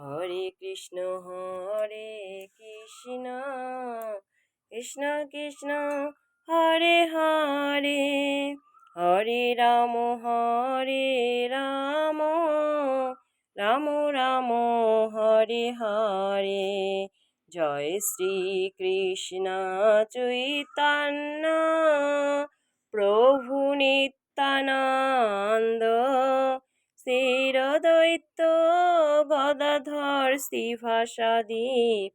হরে কৃষ্ণ হরে কৃষ্ণ কৃষ্ণ কৃষ্ণ, হরে হরে হরে রাম হরে রাম রাম রাম, হরে হরে। জয় শ্রী কৃষ্ণ চৈতন্য, প্রভু নিত্যানন্দ দৈত্য গদাধর শ্রীভাষাদি,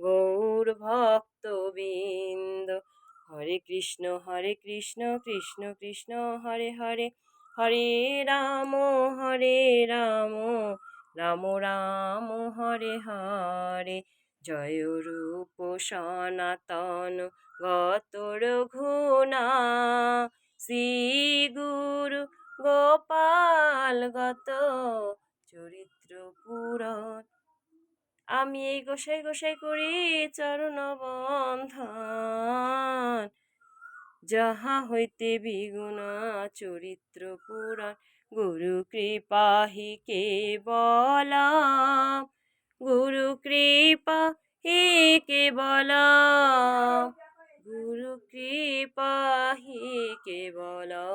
গৌর ভক্তবৃন্দ। হরে কৃষ্ণ হরে কৃষ্ণ কৃষ্ণ কৃষ্ণ, হরে হরে হরে রাম হরে রাম রাম রাম, হরে হরে। জয় রূপ সনাতন গত রঘুনা, শ্রী গুরু গোপাল গত চরিত্র পুরাণ আমি এই গোসাই গোসাই করি চরণ বন্ধন যাহা হইতে বিগুণা চরিত্র পুরাণ গুরু কৃপাহি কে বলা গুরু কৃপা হি কে বলা গুরু কৃপা হি কে বলা